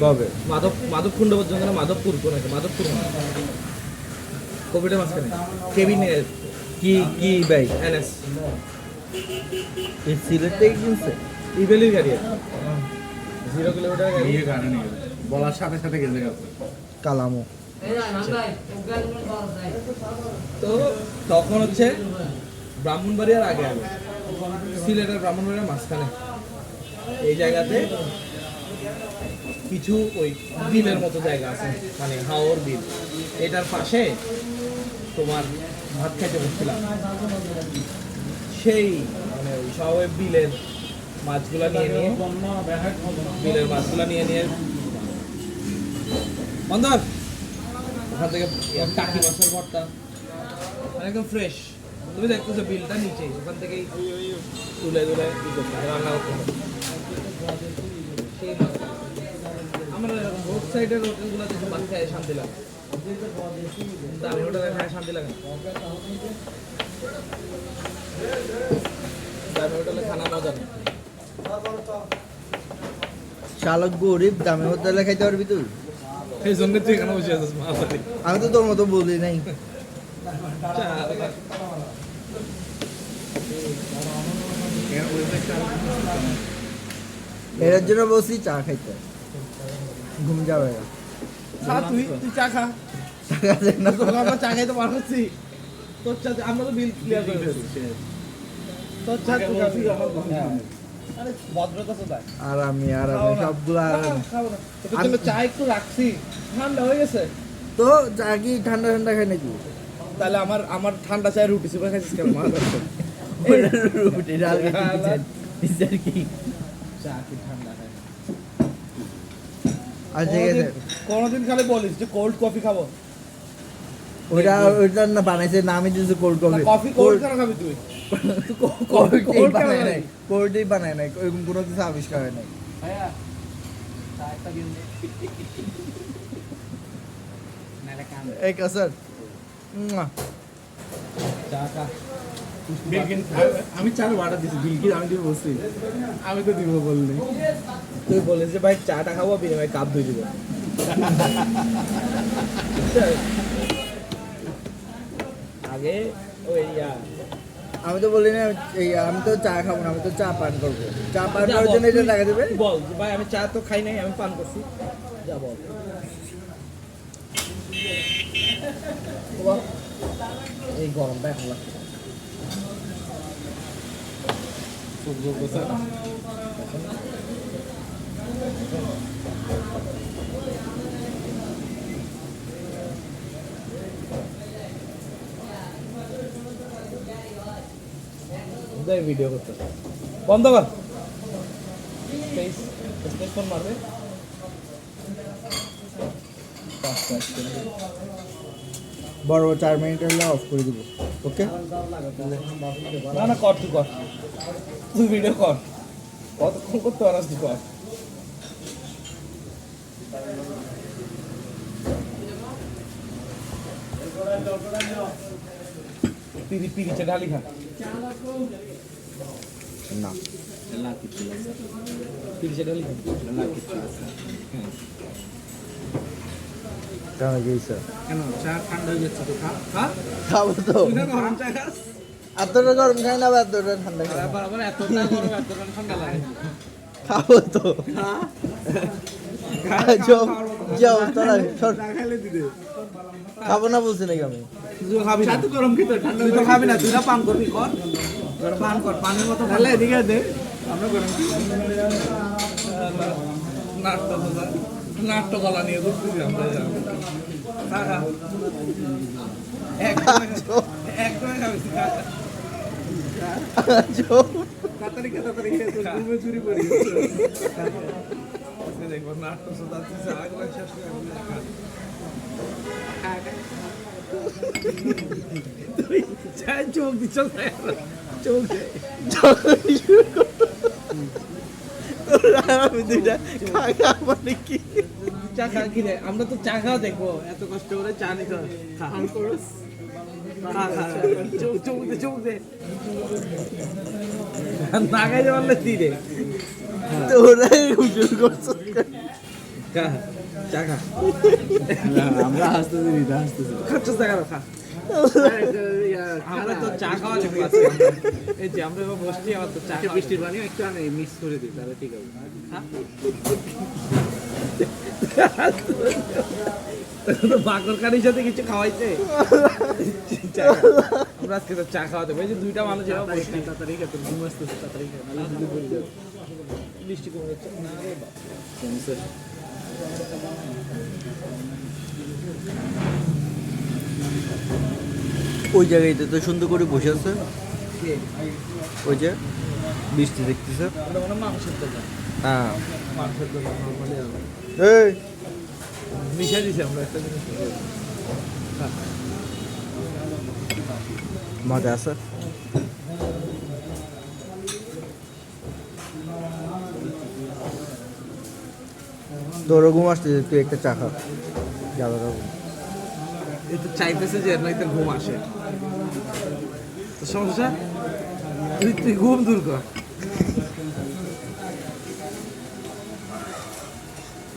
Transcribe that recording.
কবে? মাধব মাধবকুণ্ড পর্যন্ত না মাধবপুর কোন মাধবপুর কোভিডের মাঝখানে। কেবিনের কি কি বাইক এনএস। এই সিলেট থেকে কিনছে? ইভেলির গাড়ি জিরো কিলোমিটার গাড়ি। গাড়ি নিয়ে বলার সাথে সাথে গেছে কালামো। তো তখন হচ্ছে ব্রাহ্মণবাড়িয়ার আগে আগে। সিলেটের ব্রাহ্মণবাড়িয়ার মাঝখানে। এই জায়গাতে কিছু ওই বিলের মতো জায়গা আছে মানে হাওর বিল এটার পাশে তোমার ভাত খাইতে বসছিলাম। সেই মানে ওই সব বিলের মাছগুলা নিয়ে নিয়ে, বিলের মাছগুলা নিয়ে নিয়ে। বন্ধর ওখান থেকে টাকি মাছের ভর্তা। মানে একদম ফ্রেশ তুমি দেখতেছো বিলটা নিচে, ওখান থেকেই তুলে তুলে রান্না করতে। সেই সাইডের হোটেলগুলোতে ভাত খাই শান্তি লাগে। দামি হোটেলে খায় শান্তি লাগে দামি হোটেলে খানা মজা নেই চালক গরিব দামে হোটেলে খাইতে পারবি তুই? এই জন্য তুই এখানে বসে আছিস আমি তো তোর মতো বলি নাই। এর জন্য বসি চা খাইতে। ঘুম যাবে। না। খা তুই তুই চা খা। টাকা দেয় না। তো। তোকে আমরা চা খাইতে পারছি তোর চা আমরা তো বিল ক্লিয়ার করে ফেলছি তোর চা তুই খাবি আমার ঘুম নেই। আরে ভদ্রতা তো দেয় আর আমি আর আমি না। সবগুলো আর চা একটু রাখছি। ঠান্ডা হয়ে গেছে। তো চা কি ঠান্ডা ঠান্ডা খাই নাকি? তাহলে আমার আমার ঠান্ডা চায় রুটি সুপা খাইছিস কেন? মা রুটি ডাল কি চা কি ঠান্ডা খায় আর ঠিক আছে। কোনোদিন খালি বলিস যে কোল্ড কফি খাব। ওইটা ওইটা না বানাইছে নামই দিয়েছে কোল্ড কফি কফি কোল্ড কেন খাবি তুই? কোল্ড বানায় নাই কোল্ডই বানায় নাই ওইরকম কোনো কিছু আবিষ্কার হয় নাই। ভাইয়া এই কাসার। চা। বিলকিন আমি চার অর্ডার দিছি বিলকিন আমি দিব বলছি। আমি তো দিব বললি। তুই বলিস যে ভাই চাটা খাব বিনিময়ে কাপ ধুই দিব। আগে ওই আমি তো বলি না এই আমি তো চা খাব না আমি তো চা পান করব। চা পান করার জন্য এটা টাকা দেবে? বল ভাই আমি চা তো খাই নাই আমি পান করছি। যা বল। এই গরমটা এখন লাগছে। ভিডিও করতে। বন্ধ কর। ফোন মারবে। বড় বড় চার মিনিট হলে অফ করে দিব ওকে না না কর তুই কর তুই ভিডিও কর কতক্ষণ করতে পারাস তুই কর পিরি পিরিচে ঢালি খা। না। পিরিচে ঢালি খা। কেন গেছে। কেন? চা ঠান্ডা হয়ে যাচ্ছে তো খা খা। খাব তো। না গরম চা খাস? এতটা গরম খাই না এতটা ঠান্ডা খাই। আবার এতটা গরম এতটা ঠান্ডা লাগে। খাব তো। যাও তারা খাব না বলছি নাকি আমি? খাবি না। গরম খেতে ঠান্ডা তুই তো খাবি না তুই না পান করবি কর। পান কর পানের মতো তাহলে এদিকে দে। আমরা গরম নাট্য নাট্য কলা নিয়ে ঘুরতেছি আমরা খা খা এক এক করে খাবি খা, খা। যাও। তাড়াতাড়ি খা তাড়াতাড়ি খেয়ে চুরি করি। আজকে দেখব নাট্য সোদা তুই চা করে শেষ করে দিবি, খা। চায় চোখ দিচ্ছ না, চোখ আমি দুইটা খা খা মানে কি? চা খা কি রে? আমরা তো চা খাওয়া দেখব। এত কষ্ট করে চা হয়। খা। চোখ দে না খাইতে পারলে তোরা করছ খা চা খা। আমরা হাসতেছি না খা। আমরা তো চা খাওয়া যাবে এই যে আমরা এবার বসছি আবার তো চা বৃষ্টির পানি একটু মিক্স করে দিই তাহলে ঠিক হবে। সাথে কিছু খাওয়াইছে? চা খা। আমরা আজকে তো চা খাওয়াতে দুইটা মানুষ বৃষ্টি কমে যাচ্ছে না রে ওই জায়গায় তো সুন্দর করে বসে আছে। ওই যে? বৃষ্টি দেখতেছে। হয় এই। দিছি আমরা একটা জিনিস মজা আছে। তোরও ঘুম আসতেছে তুই একটা চা খা। যাবে এই তো চাইতেছে যে নয়তো ঘুম আসে। তো সমস্যা? তুই তুই ঘুম দূর কর। Thank you.